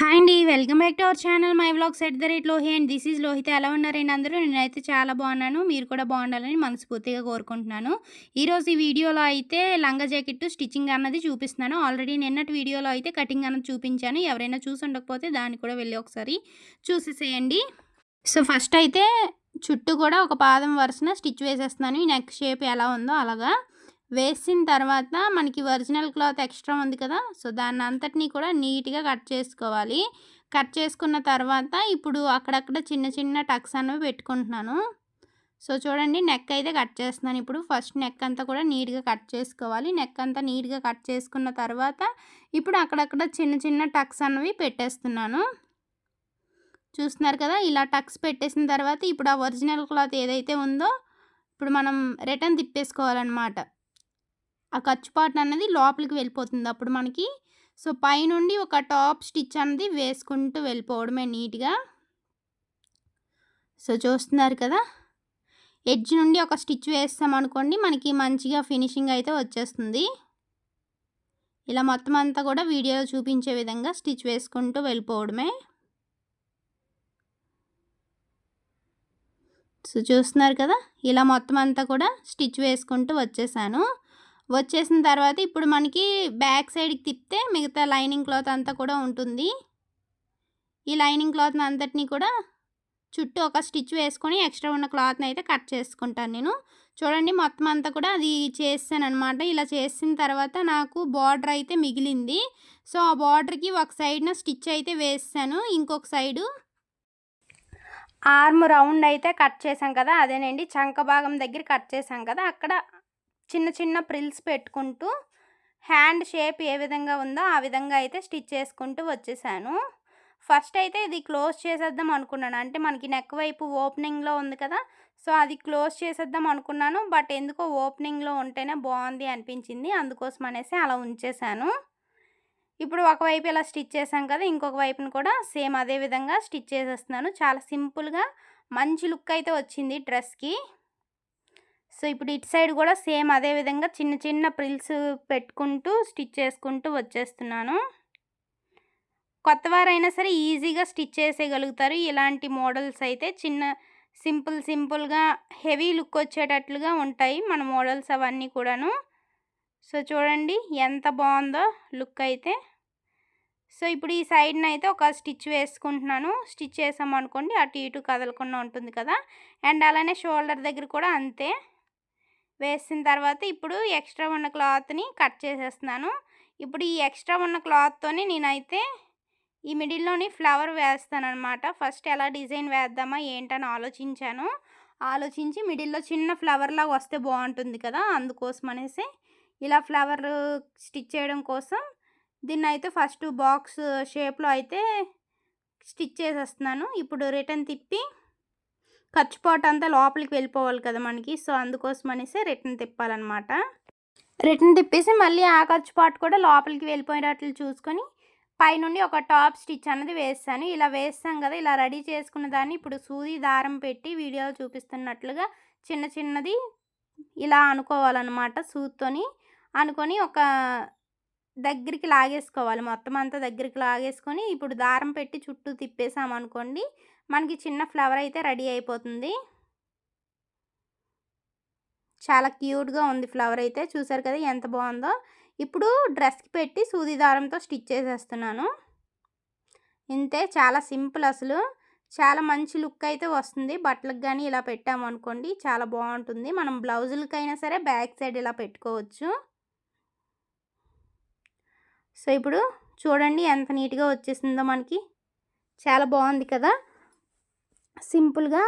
Hi అండి. Welcome back to our channel my vlogs at the rate Lohi and this is Lohita. ఎలా ఉన్నారండి అందరూ? నేనైతే చాలా బాగున్నాను. మీరు కూడా బాగుండాలని మనస్ఫూర్తిగా కోరుకుంటున్నాను. ఈరోజు ఈ వీడియోలో అయితే లంగా జాకెట్ స్టిచ్చింగ్ అన్నది చూపిస్తున్నాను. ఆల్రెడీ నిన్నటి వీడియోలో అయితే కటింగ్ అన్నది చూపించాను. ఎవరైనా చూసి ఉండకపోతే దాన్ని కూడా వెళ్ళి ఒకసారి చూసేసేయండి. సో ఫస్ట్ అయితే చుట్టూ కూడా ఒక పాదం వరుసన స్టిచ్ వేసేస్తున్నాను. ఈ నెక్ షేప్ ఎలా ఉందో అలాగా. వేసిన తర్వాత మనకి ఒరిజినల్ క్లాత్ ఎక్స్ట్రా ఉంది కదా సో దాన్ని అంతటినీ కూడా నీట్గా కట్ చేసుకోవాలి. కట్ చేసుకున్న తర్వాత ఇప్పుడు అక్కడక్కడ చిన్న చిన్న టక్స్ అనేవి పెట్టుకుంటున్నాను. సో చూడండి నెక్ అయితే కట్ చేస్తున్నాను. ఇప్పుడు ఫస్ట్ నెక్ అంతా కూడా నీట్గా కట్ చేసుకోవాలి. నెక్ అంతా నీట్గా కట్ చేసుకున్న తర్వాత ఇప్పుడు అక్కడక్కడ చిన్న చిన్న టక్స్ అనేవి పెట్టేస్తున్నాను. చూస్తున్నారు కదా ఇలా టక్స్ పెట్టేసిన తర్వాత ఇప్పుడు ఆ ఒరిజినల్ క్లాత్ ఏదైతే ఉందో ఇప్పుడు మనం రిటర్న్ తిప్పేసుకోవాలన్నమాట. ఆ ఖర్చు పార్ట్ అనేది లోపలికి వెళ్ళిపోతుంది. అప్పుడు మనకి సో పైనుండి ఒక టాప్ స్టిచ్ అనేది వేసుకుంటూ వెళ్ళిపోవడమే నీట్గా. సో చూస్తున్నారు కదా? ఎడ్జ్ నుండి ఒక స్టిచ్ వేస్తామనుకోండి మనకి మంచిగా ఫినిషింగ్ అయితే వచ్చేస్తుంది. ఇలా మొత్తం అంతా కూడా వీడియోలో చూపించే విధంగా స్టిచ్ వేసుకుంటూ వెళ్ళిపోవడమే. సో చూస్తున్నారు కదా? ఇలా మొత్తం అంతా కూడా స్టిచ్ వేసుకుంటూ వచ్చేసాను. వచ్చేసిన తర్వాత ఇప్పుడు మనకి బ్యాక్ సైడ్కి తిప్పితే మిగతా లైనింగ్ క్లాత్ అంతా కూడా ఉంటుంది. ఈ లైనింగ్ క్లాత్ని అంతటినీ కూడా చుట్టూ ఒక స్టిచ్ వేసుకొని ఎక్స్ట్రా ఉన్న క్లాత్ని అయితే కట్ చేసుకుంటాను నేను. చూడండి మొత్తం అంతా కూడా అది చేసాను అనమాట ఇలా చేసిన తర్వాత నాకు బార్డర్ అయితే మిగిలింది. సో ఆ బార్డర్కి ఒక సైడ్న స్టిచ్ అయితే వేసాను. ఇంకొక సైడు ఆర్మ్ రౌండ్ అయితే కట్ చేసాం కదా అదేనండి. చంక భాగం దగ్గర కట్ చేసాం కదా అక్కడ చిన్న చిన్న ప్రిల్స్ పెట్టుకుంటూ హ్యాండ్ షేప్ ఏ విధంగా ఉందో ఆ విధంగా అయితే స్టిచ్ చేసుకుంటూ వచ్చేసాను. ఫస్ట్ అయితే ఇది క్లోజ్ చేసేద్దాం అనుకున్నాను. అంటే మనకి నెక్ వైపు ఓపెనింగ్లో ఉంది కదా సో అది క్లోజ్ చేసేద్దాం అనుకున్నాను. బట్ ఎందుకో ఓపెనింగ్లో ఉంటేనే బాగుంది అనిపించింది. అందుకోసం అనేసి అలా ఉంచేసాను. ఇప్పుడు ఒకవైపు ఇలా స్టిచ్ చేసాం కదా ఇంకొక వైపును కూడా సేమ్ అదే విధంగా స్టిచ్ చేసేస్తున్నాను. చాలా సింపుల్గా మంచి లుక్ అయితే వచ్చింది డ్రెస్కి. సో ఇప్పుడు ఇటు సైడ్ కూడా సేమ్ అదే విధంగా చిన్న చిన్న ప్రిల్స్ పెట్టుకుంటూ స్టిచ్ చేసుకుంటూ వచ్చేస్తున్నాను. కొత్త వారైనా సరే ఈజీగా స్టిచ్ చేసేయగలుగుతారు. ఇలాంటి మోడల్స్ అయితే చిన్న సింపుల్ సింపుల్గా హెవీ లుక్ వచ్చేటట్లుగా ఉంటాయి మన మోడల్స్ అవన్నీ కూడాను. సో చూడండి ఎంత బాగుందో లుక్ అయితే. సో ఇప్పుడు ఈ సైడ్ని అయితే ఒక స్టిచ్ వేసుకుంటున్నాను. స్టిచ్ చేసామనుకోండి అటు ఇటు కదలకుండా ఉంటుంది కదా. అండ్ అలానే షోల్డర్ దగ్గర కూడా అంతే. వేసిన తర్వాత ఇప్పుడు ఎక్స్ట్రా ఉన్న క్లాత్ని కట్ చేసేస్తున్నాను. ఇప్పుడు ఈ ఎక్స్ట్రా ఉన్న క్లాత్తోని నేనైతే ఈ మిడిల్లోని ఫ్లవర్ వేస్తాను అనమాట ఫస్ట్ ఎలా డిజైన్ వేద్దామా ఏంటని ఆలోచించాను. ఆలోచించి మిడిల్లో చిన్న ఫ్లవర్ లాగా వస్తే బాగుంటుంది కదా అందుకోసం అనేసి ఇలా ఫ్లవర్ స్టిచ్ చేయడం కోసం దీన్ని అయితే ఫస్ట్ బాక్స్ షేప్లో అయితే స్టిచ్ చేసేస్తున్నాను. ఇప్పుడు రిటర్న్ తిప్పి ఖర్చు పాటు అంతా లోపలికి వెళ్ళిపోవాలి కదా మనకి. సో అందుకోసం అనేసి రిటర్న్ తిప్పాలన్నమాట. రిటర్న్ తిప్పేసి మళ్ళీ ఆ ఖర్చు పాటు కూడా లోపలికి వెళ్ళిపోయేటట్లు చూసుకొని పైనుండి ఒక టాప్ స్టిచ్ అన్నది వేస్తాను. ఇలా వేస్తాం కదా ఇలా రెడీ చేసుకున్న దాన్ని ఇప్పుడు సూది దారం పెట్టి వీడియోలో చూపిస్తున్నట్లుగా చిన్న చిన్నది ఇలా అనుకోవాలన్నమాట సూత్తోని. అనుకొని ఒక దగ్గరికి లాగేసుకోవాలి. మొత్తం అంతా దగ్గరికి లాగేసుకొని ఇప్పుడు దారం పెట్టి చుట్టూ తిప్పేసామనుకోండి మనకి చిన్న ఫ్లవర్ అయితే రెడీ అయిపోతుంది. చాలా క్యూట్గా ఉంది ఫ్లవర్ అయితే. చూసారు కదా ఎంత బాగుందో. ఇప్పుడు డ్రెస్కి పెట్టి సూది దారంతో స్టిచ్ చేసేస్తున్నాను. ఇంతే చాలా సింపుల్ అసలు. చాలా మంచి లుక్ అయితే వస్తుంది. బట్టలకు కానీ ఇలా పెట్టామనుకోండి చాలా బాగుంటుంది. మనం బ్లౌజులకైనా సరే బ్యాక్ సైడ్ ఇలా పెట్టుకోవచ్చు. సో ఇప్పుడు చూడండి ఎంత నీట్గా వచ్చేసిందో మనకి. చాలా బాగుంది కదా. సింపుల్గా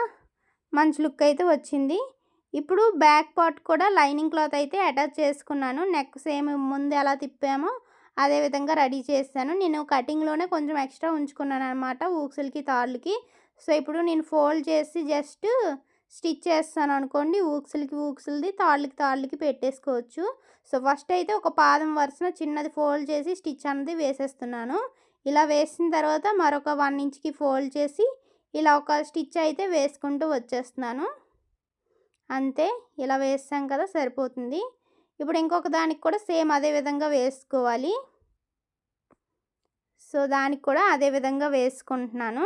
మంచి లుక్ అయితే వచ్చింది. ఇప్పుడు బ్యాక్ పార్ట్ కూడా లైనింగ్ క్లాత్ అయితే అటాచ్ చేసుకున్నాను. నెక్ సేమ్ ముందు ఎలా తిప్పామో. అదే విధంగా రెడీ చేశాను. నేను కటింగ్లోనే కొంచెం ఎక్స్ట్రా ఉంచుకున్నాను అనమాట ఊక్సులకి తాళ్ళకి సో ఇప్పుడు నేను ఫోల్డ్ చేసి జస్ట్ స్టిచ్ చేస్తాను అనుకోండి. ఊక్సులకి ఊక్సులది తాళ్ళకి తాళ్ళకి పెట్టేసుకోవచ్చు. సో ఫస్ట్ అయితే ఒక పాదం వరుసన చిన్నది ఫోల్డ్ చేసి స్టిచ్ అన్నది వేసేస్తున్నాను. ఇలా వేసిన తర్వాత మరొక వన్ ఇంచ్కి ఫోల్డ్ చేసి ఇలా ఒక స్టిచ్ అయితే వేసుకుంటూ వచ్చేస్తున్నాను. అంతే ఇలా వేస్తాం కదా సరిపోతుంది. ఇప్పుడు ఇంకొక దానికి కూడా సేమ్ అదే విధంగా వేసుకోవాలి. సో దానికి కూడా అదే విధంగా వేసుకుంటున్నాను.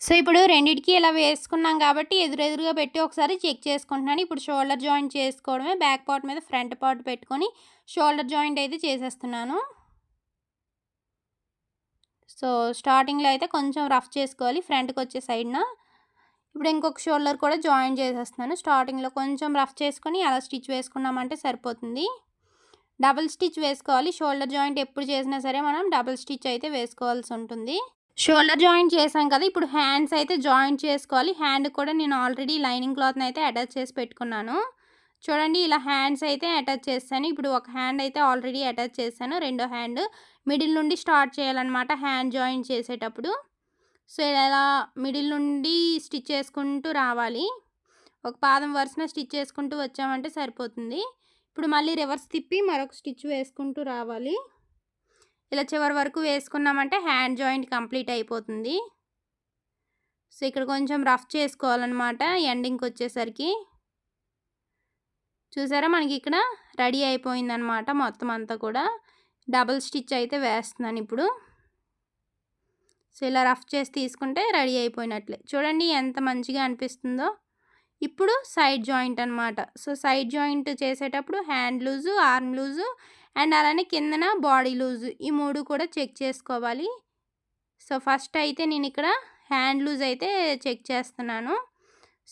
సో ఇప్పుడు రెండింటికి ఇలా వేసుకున్నాం కాబట్టి ఎదురెదురుగా పెట్టి ఒకసారి చెక్ చేసుకుంటున్నాను. ఇప్పుడు షోల్డర్ జాయింట్ చేసుకోవడమే బ్యాక్ పార్ట్ మీద ఫ్రంట్ పార్ట్ పెట్టుకొని షోల్డర్ జాయింట్ అయితే చేసేస్తున్నాను. సో స్టార్టింగ్లో అయితే కొంచెం రఫ్ చేసుకోవాలి. ఫ్రంట్కి వచ్చే సైడ్న ఇప్పుడు ఇంకొక షోల్డర్ కూడా జాయిన్ చేసేస్తున్నాను. స్టార్టింగ్లో కొంచెం రఫ్ చేసుకొని అలా స్టిచ్ వేసుకున్నామంటే సరిపోతుంది. డబుల్ స్టిచ్ వేసుకోవాలి. షోల్డర్ జాయింట్ ఎప్పుడు చేసినా సరే మనం డబుల్ స్టిచ్ అయితే వేసుకోవాల్సి ఉంటుంది. షోల్డర్ జాయింట్ చేసాం కదా! ఇప్పుడు హ్యాండ్స్ అయితే జాయింట్ చేసుకోవాలి. హ్యాండ్ కూడా నేను ఆల్రెడీ లైనింగ్ క్లాత్ని అయితే అటాచ్ చేసి పెట్టుకున్నాను. చూడండి ఇలా హ్యాండ్స్ అయితే అటాచ్ చేస్తాను. ఇప్పుడు ఒక హ్యాండ్ అయితే ఆల్రెడీ అటాచ్ చేశాను. రెండో హ్యాండ్ మిడిల్ నుండి స్టార్ట్ చేయాలన్నమాట హ్యాండ్ జాయింట్ చేసేటప్పుడు. సో ఇలా మిడిల్ నుండి స్టిచ్ చేసుకుంటూ రావాలి. ఒక పాదం వరుసన స్టిచ్ చేసుకుంటూ వచ్చామంటే సరిపోతుంది. ఇప్పుడు మళ్ళీ రివర్స్ తిప్పి మరొక స్టిచ్ వేసుకుంటూ రావాలి. ఇలా చివరి వరకు వేసుకున్నామంటే హ్యాండ్ జాయింట్ కంప్లీట్ అయిపోతుంది. సో ఇక్కడ కొంచెం రఫ్ చేసుకోవాలన్నమాట ఎండింగ్కి వచ్చేసరికి. చూసారా? మనకి ఇక్కడ రెడీ అయిపోయిందనమాట మొత్తం అంతా కూడా. డబుల్ స్టిచ్ అయితే వేస్తున్నాను ఇప్పుడు. సో ఇలా రఫ్ చేసి తీసుకుంటే రెడీ అయిపోయినట్లే. చూడండి ఎంత మంచిగా అనిపిస్తుందో. ఇప్పుడు సైడ్ జాయింట్ అనమాట సో సైడ్ జాయింట్ చేసేటప్పుడు hand loose arm loose and అలానే కిందన బాడీ లూజు ఈ మూడు కూడా చెక్ చేసుకోవాలి. సో ఫస్ట్ అయితే నేను ఇక్కడ హ్యాండ్ లూజ్ అయితే చెక్ చేస్తున్నాను.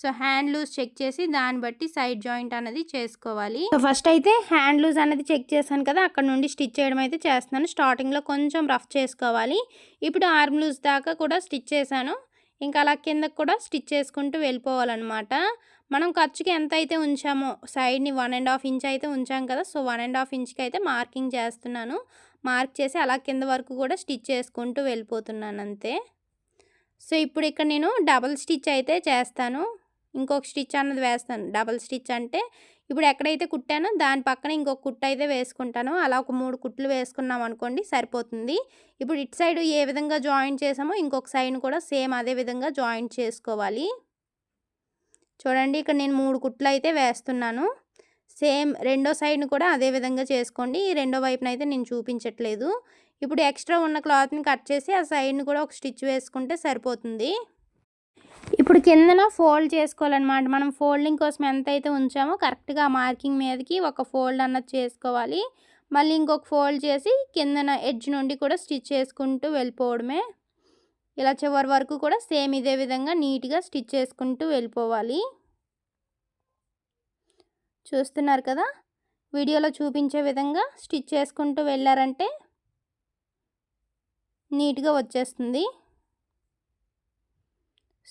సో హ్యాండ్ లూజ్ చెక్ చేసి దాన్ని బట్టి సైడ్ జాయింట్ అనేది చేసుకోవాలి. సో ఫస్ట్ అయితే హ్యాండ్ లూజ్ అనేది చెక్ చేశాను కదా అక్కడ నుండి స్టిచ్ చేయడం అయితే చేస్తున్నాను. స్టార్టింగ్లో కొంచెం రఫ్ చేసుకోవాలి. ఇప్పుడు ఆర్మ్ లూజ్ దాకా కూడా స్టిచ్ చేశాను. ఇంకా అలా కిందకు కూడా స్టిచ్ చేసుకుంటూ వెళ్ళిపోవాలన్నమాట. మనం ఖర్చుకి ఎంత అయితే ఉంచామో సైడ్ని వన్ అండ్ హాఫ్ ఇంచ్ అయితే ఉంచాం కదా సో వన్ అండ్ హాఫ్ ఇంచ్కి అయితే మార్కింగ్ చేస్తున్నాను. మార్క్ చేసి అలా కింద వరకు కూడా స్టిచ్ చేసుకుంటూ వెళ్ళిపోతున్నాను అంతే. సో ఇప్పుడు ఇక్కడ నేను డబల్ స్టిచ్ అయితే చేస్తాను. ఇంకొక స్టిచ్ అన్నది వేస్తాను. డబల్ స్టిచ్ అంటే ఇప్పుడు ఎక్కడైతే కుట్టానో దాని పక్కన ఇంకొక కుట్ట అయితే వేసుకుంటాను. అలా ఒక మూడు కుట్లు వేసుకున్నాం అనుకోండి సరిపోతుంది. ఇప్పుడు ఇటు సైడ్ ఏ విధంగా జాయింట్ చేసామో ఇంకొక సైడ్ కూడా సేమ్ అదే విధంగా జాయింట్ చేసుకోవాలి. చూడండి ఇక్కడ నేను మూడు కుట్లు అయితే వేస్తున్నాను. సేమ్ రెండో సైడ్ని కూడా అదే విధంగా చేసుకోండి. ఈ రెండో వైపున అయితే నేను చూపించట్లేదు. ఇప్పుడు ఎక్స్ట్రా ఉన్న క్లాత్ని కట్ చేసి ఆ సైడ్ని కూడా ఒక స్టిచ్ వేసుకుంటే సరిపోతుంది. ఇప్పుడు కిందన ఫోల్డ్ చేసుకోవాలన్నమాట. మనం ఫోల్డింగ్ కోసం ఎంత అయితే ఉంచామో కరెక్ట్గా మార్కింగ్ మీదకి ఒక ఫోల్డ్ అన్నది చేసుకోవాలి. మళ్ళీ ఇంకొక ఫోల్డ్ చేసి కిందన ఎడ్జ్ నుండి కూడా స్టిచ్ చేసుకుంటూ వెళ్ళిపోవడమే. ఇలా చివరి వరకు కూడా సేమ్ ఇదే విధంగా నీట్గా స్టిచ్ చేసుకుంటూ వెళ్ళిపోవాలి. చూస్తున్నారు కదా? వీడియోలో చూపించే విధంగా స్టిచ్ చేసుకుంటూ వెళ్ళారంటే నీట్గా వచ్చేస్తుంది.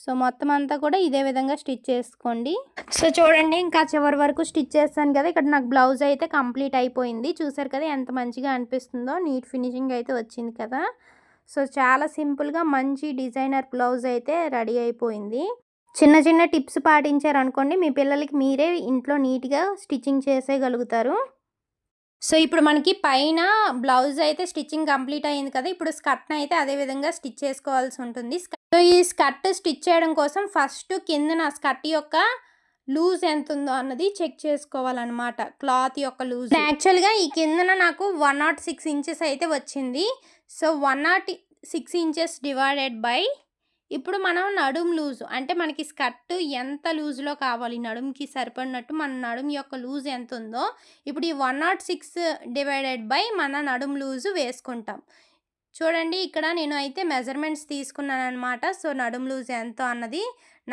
సో మొత్తం అంతా కూడా ఇదే విధంగా స్టిచ్ చేసుకోండి. సో చూడండి ఇంకా చివరి వరకు స్టిచ్ చేస్తాను కదా ఇక్కడ నాకు బ్లౌజ్ అయితే కంప్లీట్ అయిపోయింది. చూసారు కదా ఎంత మంచిగా అనిపిస్తుందో నీట్ ఫినిషింగ్ అయితే వచ్చింది కదా. సో చాలా సింపుల్గా మంచి డిజైనర్ బ్లౌజ్ అయితే రెడీ అయిపోయింది. చిన్న చిన్న టిప్స్ పాటించారు అనుకోండి మీ పిల్లలకి మీరే ఇంట్లో నీట్గా స్టిచ్చింగ్ చేసేయగలుగుతారు. సో ఇప్పుడు మనకి పైన బ్లౌజ్ అయితే స్టిచ్చింగ్ కంప్లీట్ అయింది కదా ఇప్పుడు స్కర్ట్ని అయితే అదే విధంగా స్టిచ్ చేసుకోవాల్సి ఉంటుంది. సో ఈ స్కర్ట్ స్టిచ్ చేయడం కోసం ఫస్ట్ కింద నా స్కర్ట్ యొక్క లూజ్ ఎంత ఉందో అన్నది చెక్ చేసుకోవాలన్నమాట. క్లాత్ యొక్క లూజ్. యాక్చువల్గా ఈ కిందన నాకు వన్ నాట్ సిక్స్ ఇంచెస్ అయితే వచ్చింది. So one nought six inches divided by ఇప్పుడు మనం నడుం లూజ్. అంటే మనకి స్కర్ట్ ఎంత లూజ్లో కావాలి? నడుముకి సరిపడినట్టు మన నడుము యొక్క లూజ్ ఎంత ఉందో. ఇప్పుడు ఈ one nought six divided by మన నడుం లూజు వేసుకుంటాం. చూడండి ఇక్కడ నేను అయితే మెజర్మెంట్స్ తీసుకున్నాను అనమాట సో నడుము లూజ్ ఎంత అన్నది.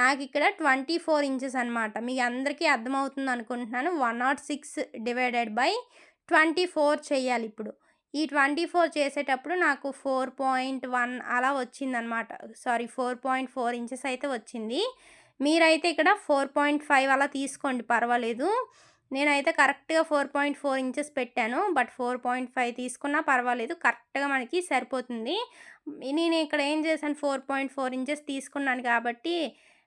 నాకు ఇక్కడ ట్వంటీ ఫోర్ ఇంచెస్ అనమాట మీకు అందరికీ అర్థమవుతుంది అనుకుంటున్నాను. One nought six divided by twenty four చేయాలి ఇప్పుడు. ఈ ట్వంటీ ఫోర్ చేసేటప్పుడు నాకు ఫోర్ పాయింట్ వన్ అలా వచ్చిందనమాట sorry four point four inches అయితే వచ్చింది. మీరైతే ఇక్కడ ఫోర్ పాయింట్ ఫైవ్ అలా తీసుకోండి పర్వాలేదు. నేనైతే కరెక్ట్గా ఫోర్ పాయింట్ ఫోర్ ఇంచెస్ పెట్టాను. బట్ ఫోర్ పాయింట్ ఫైవ్ తీసుకున్నా పర్వాలేదు. కరెక్ట్గా మనకి సరిపోతుంది. నేను ఇక్కడ ఏం చేశాను? ఫోర్ పాయింట్ ఫోర్ ఇంచెస్ తీసుకున్నాను కాబట్టి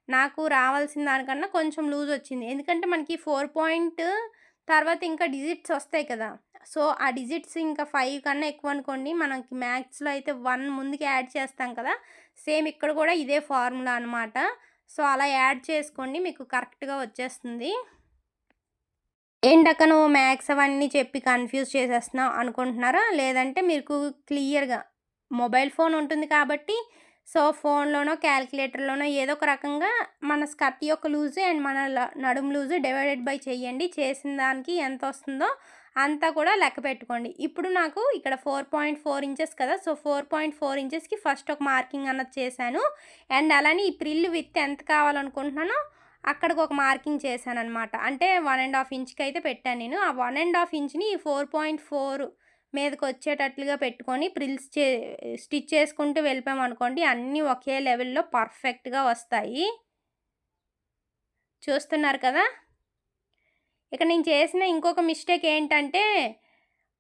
నాకు రావాల్సిన దానికన్నా కొంచెం లూజ్ వచ్చింది. ఎందుకంటే మనకి ఫోర్ పాయింట్ తర్వాత ఇంకా డిజిట్స్ వస్తాయి కదా! సో ఆ డిజిట్స్ ఇంకా ఫైవ్ కన్నా ఎక్కువ అనుకోండి మనకి మ్యాథ్స్లో అయితే వన్ ముందుకి యాడ్ చేస్తాం కదా! సేమ్ ఇక్కడ కూడా ఇదే ఫార్ములా అనమాట సో అలా యాడ్ చేసుకోండి మీకు కరెక్ట్గా వచ్చేస్తుంది. ఏంటక్క నువ్వు మ్యాథ్స్ అవన్నీ చెప్పి కన్ఫ్యూజ్ చేసేస్తున్నావు అనుకుంటున్నారా? లేదంటే మీకు క్లియర్గా మొబైల్ ఫోన్ ఉంటుంది కాబట్టి సో ఫోన్లోనో క్యాలిక్యులేటర్లోనో ఏదో ఒక రకంగా మన స్కర్ట్ యొక్క లూజు అండ్ మన ల- నడుము లూజు డివైడెడ్ బై చేయండి. చేసిన దానికి ఎంత వస్తుందో అంతా కూడా లెక్క పెట్టుకోండి. ఇప్పుడు నాకు ఇక్కడ ఫోర్ పాయింట్ ఫోర్ ఇంచెస్ కదా సో ఫోర్ పాయింట్ ఫోర్ ఇంచెస్కి ఫస్ట్ ఒక మార్కింగ్ అన్నది చేశాను. అండ్ అలానే ఈ ప్రిల్ విత్ ఎంత కావాలనుకుంటున్నానో అక్కడికి ఒక మార్కింగ్ చేశాను అనమాట అంటే వన్ అండ్ హాఫ్ ఇంచ్కి అయితే పెట్టాను నేను. ఆ వన్ అండ్ హాఫ్ ఇంచ్ని ఫోర్ పాయింట్ ఫోర్ మీదకి వచ్చేటట్లుగా పెట్టుకొని ప్రిల్స్ చే స్టిచ్ చేసుకుంటూ వెళ్ళిపోయామనుకోండి అన్నీ ఒకే లెవెల్లో పర్ఫెక్ట్గా వస్తాయి. చూస్తున్నారు కదా? ఇక నేను చేసిన ఇంకొక మిస్టేక్ ఏంటంటే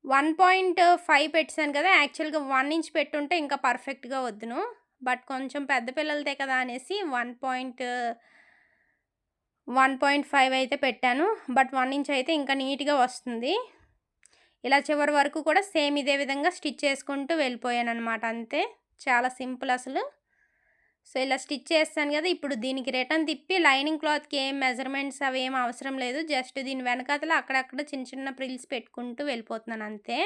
వన్ పాయింట్ ఫైవ్ పెట్టాను కదా యాక్చువల్గా వన్ ఇంచ్ పెట్టుంటే ఇంకా పర్ఫెక్ట్గా వద్దును. బట్ కొంచెం పెద్ద పిల్లలదే కదా అనేసి one point one point five అయితే పెట్టాను. బట్ వన్ ఇంచ్ అయితే ఇంకా నీట్గా వస్తుంది. ఇలా చివరి వరకు కూడా సేమ్ ఇదే విధంగా స్టిచ్ చేసుకుంటూ వెళ్ళిపోయాను అనమాట అంతే. చాలా సింపుల్ అసలు. సో ఇలా స్టిచ్ చేస్తాను కదా ఇప్పుడు దీనికి రిటర్న్ తిప్పి లైనింగ్ క్లాత్కి ఏం మెజర్మెంట్స్ అవి ఏం అవసరం లేదు. జస్ట్ దీని వెనకాతల అక్కడక్కడ చిన్న చిన్న ప్రిల్స్ పెట్టుకుంటూ వెళ్ళిపోతున్నాను. అంతే.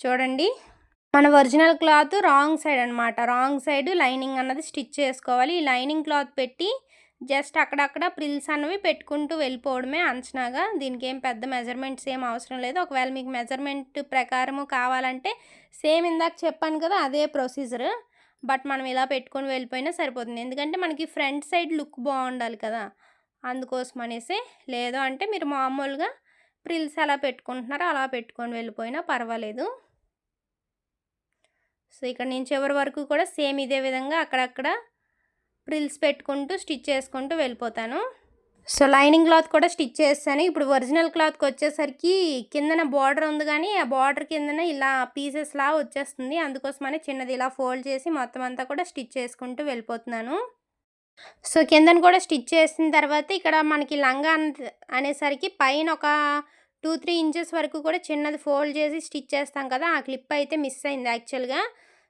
చూడండి. మన ఒరిజినల్ క్లాత్ రాంగ్ సైడ్ అనమాట రాంగ్ సైడ్ లైనింగ్ అన్నది స్టిచ్ చేసుకోవాలి. ఈ లైనింగ్ క్లాత్ పెట్టి జస్ట్ అక్కడక్కడ ప్రిల్స్ అన్నవి పెట్టుకుంటూ వెళ్ళిపోవడమే అంచనాగా. దీనికి ఏం పెద్ద మెజర్మెంట్స్ ఏం అవసరం లేదు. ఒకవేళ మీకు మెజర్మెంట్ ప్రకారము కావాలంటే సేమ్ ఇందాక చెప్పాను కదా అదే ప్రొసీజర్. బట్ మనం ఇలా పెట్టుకొని వెళ్ళిపోయినా సరిపోతుంది. ఎందుకంటే మనకి ఫ్రంట్ సైడ్ లుక్ బాగుండాలి కదా. అందుకోసం అనేసి లేదు అంటే మీరు మామూలుగా ప్రిల్స్ ఎలా పెట్టుకుంటున్నారో అలా పెట్టుకొని వెళ్ళిపోయినా పర్వాలేదు. సో ఇక్కడ నేను చివరి వరకు కూడా సేమ్ ఇదే విధంగా అక్కడక్కడ ప్రిల్స్ పెట్టుకుంటూ స్టిచ్ చేసుకుంటూ వెళ్ళిపోతాను. సో లైనింగ్ క్లాత్ కూడా స్టిచ్ చేస్తాను. ఇప్పుడు ఒరిజినల్ క్లాత్కి వచ్చేసరికి కిందన బార్డర్ ఉంది కానీ ఆ బార్డర్ కిందన ఇలా పీసెస్ లా వచ్చేస్తుంది. అందుకోసమని చిన్నది ఇలా ఫోల్డ్ చేసి మొత్తం అంతా కూడా స్టిచ్ చేసుకుంటూ వెళ్ళిపోతున్నాను. సో కిందన కూడా స్టిచ్ చేసిన తర్వాత ఇక్కడ మనకి లంగా అనేసరికి పైన ఒక టూ త్రీ ఇంచెస్ వరకు కూడా చిన్నది ఫోల్డ్ చేసి స్టిచ్ చేస్తాం కదా ఆ క్లిప్ అయితే మిస్ అయింది యాక్చువల్గా.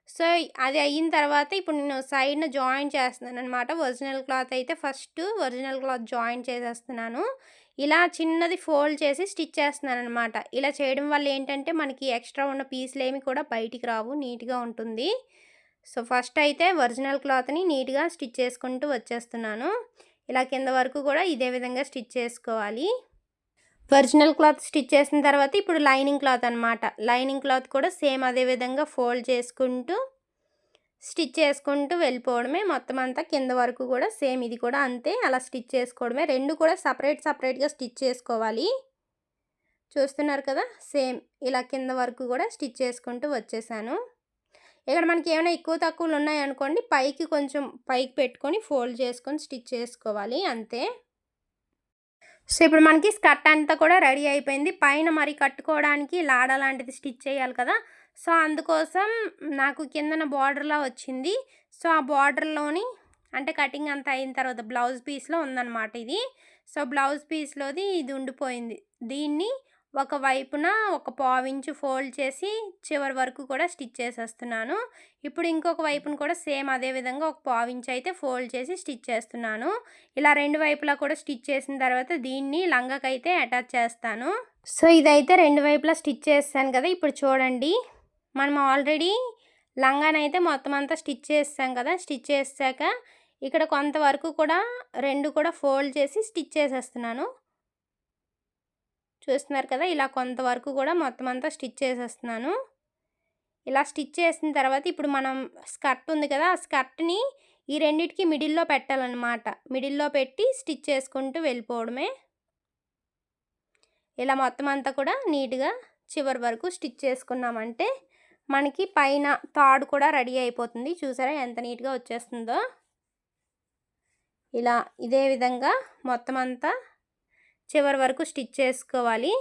సో అది అయిన తర్వాత ఇప్పుడు నేను సైడ్న జాయిన్ చేస్తున్నాను అనమాట ఒరిజినల్ క్లాత్ అయితే ఫస్ట్ ఒరిజినల్ క్లాత్ జాయిన్ చేసేస్తున్నాను. ఇలా చిన్నది ఫోల్డ్ చేసి స్టిచ్ చేస్తున్నాను అనమాట ఇలా చేయడం వల్ల ఏంటంటే మనకి ఎక్స్ట్రా ఉన్న పీసులు ఏమి కూడా బయటికి రావు నీట్గా ఉంటుంది. సో ఫస్ట్ అయితే ఒరిజినల్ క్లాత్ని నీట్గా స్టిచ్ చేసుకుంటూ వచ్చేస్తున్నాను. ఇలా కింద వరకు కూడా ఇదే విధంగా స్టిచ్ చేసుకోవాలి. ఒరిజినల్ క్లాత్ స్టిచ్ చేసిన తర్వాత ఇప్పుడు లైనింగ్ క్లాత్ అనమాట లైనింగ్ క్లాత్ కూడా సేమ్ అదే విధంగా ఫోల్డ్ చేసుకుంటూ స్టిచ్ చేసుకుంటూ వెళ్ళిపోవడమే. మొత్తం అంతా కింద వరకు కూడా సేమ్ ఇది కూడా అంతే. అలా స్టిచ్ చేసుకోవడమే. రెండు కూడా సపరేట్ సపరేట్గా స్టిచ్ చేసుకోవాలి. చూస్తున్నారు కదా? సేమ్ ఇలా కింద వరకు కూడా స్టిచ్ చేసుకుంటూ వచ్చేసాను. ఇక్కడ మనకి ఏమైనా ఎక్కువ తక్కువలు ఉన్నాయనుకోండి పైకి కొంచెం పైకి పెట్టుకొని ఫోల్డ్ చేసుకొని స్టిచ్ చేసుకోవాలి. అంతే. సో ఇప్పుడు మనకి స్కర్ట్ అంతా కూడా రెడీ అయిపోయింది. పైన మరి కట్టుకోవడానికి లాడ లాంటిది స్టిచ్ చేయాలి కదా. సో అందుకోసం నాకు కిందన బార్డర్లా వచ్చింది. సో ఆ బార్డర్లోని అంటే కటింగ్ అంతా అయిన తర్వాత బ్లౌజ్ పీస్లో ఉందన్నమాట ఇది. సో బ్లౌజ్ పీస్లోది ఇది ఉండిపోయింది. దీన్ని ఒక వైపున ఒక పావించు ఫోల్డ్ చేసి చివరి వరకు కూడా స్టిచ్ చేసేస్తున్నాను. ఇప్పుడు ఇంకొక వైపున కూడా సేమ్ అదే విధంగా ఒక పావించు అయితే ఫోల్డ్ చేసి స్టిచ్ చేస్తున్నాను. ఇలా రెండు వైపులా కూడా స్టిచ్ చేసిన తర్వాత దీన్ని లంగకైతే అటాచ్ చేస్తాను. సో ఇదైతే రెండు వైపులా స్టిచ్ చేస్తాను కదా ఇప్పుడు చూడండి. మనం ఆల్రెడీ లంగానైతే మొత్తం అంతా స్టిచ్ చేస్తాం కదా స్టిచ్ చేసాక ఇక్కడ కొంతవరకు కూడా రెండు కూడా ఫోల్డ్ చేసి స్టిచ్ చేసేస్తున్నాను. చూస్తున్నారు కదా ఇలా కొంతవరకు కూడా మొత్తం అంతా స్టిచ్ చేసేస్తున్నాను. ఇలా స్టిచ్ చేసిన తర్వాత ఇప్పుడు మనం స్కర్ట్ ఉంది కదా ఆ స్కర్ట్ని ఈ రెండిటికి మిడిల్లో పెట్టాలన్నమాట. మిడిల్లో పెట్టి స్టిచ్ చేసుకుంటూ వెళ్ళిపోవడమే. ఇలా మొత్తం అంతా కూడా నీట్గా చివరి వరకు స్టిచ్ చేసుకున్నామంటే మనకి పైన తాడు కూడా రెడీ అయిపోతుంది. చూసారా ఎంత నీట్గా వచ్చేస్తుందో. ఇలా ఇదే విధంగా మొత్తం అంతా చివరి వరకు స్టిచ్ చేసుకోవాలి.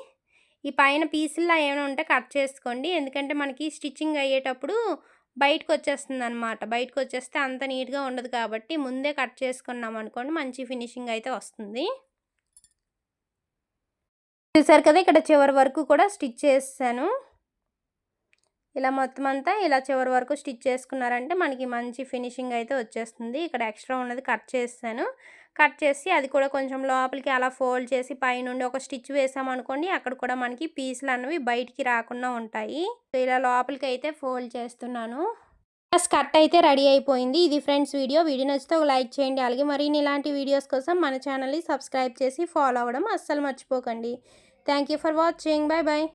ఈ పైన పీసుల్లో ఏమైనా ఉంటే కట్ చేసుకోండి. ఎందుకంటే మనకి స్టిచ్చింగ్ అయ్యేటప్పుడు బయటకు వచ్చేస్తుంది అనమాట బయటకు వచ్చేస్తే అంత నీట్గా ఉండదు కాబట్టి ముందే కట్ చేసుకున్నాం అనుకోండి మంచి ఫినిషింగ్ అయితే వస్తుంది. చూసారు కదా ఇక్కడ చివరి వరకు కూడా స్టిచ్ చేసాను ఇలా మొత్తం అంతా ఇలా చివరి వరకు స్టిచ్ చేసుకున్నారంటే మనకి మంచి ఫినిషింగ్ అయితే వచ్చేస్తుంది. ఇక్కడ ఎక్స్ట్రా ఉన్నది కట్ చేస్తాను కట్ చేసి అది కూడా కొంచెం లోపలికి అలా ఫోల్డ్ చేసి పైనుండి ఒక స్టిచ్ వేసామనుకోండి అక్కడ కూడా మనకి పీసులు అన్నవి బయటికి రాకుండా ఉంటాయి. ఇలా లోపలికి అయితే ఫోల్డ్ చేస్తున్నాను. స్కర్ట్ అయితే రెడీ అయిపోయింది. ఇది ఫ్రెండ్స్ వీడియో. వీడియో నచ్చితే ఒక లైక్ చేయండి. అలాగే మరిన్ని ఇలాంటి వీడియోస్ కోసం మన ఛానల్ని సబ్స్క్రైబ్ చేసి ఫాలో అవ్వడం అస్సలు మర్చిపోకండి. Thank you for watching. Bye bye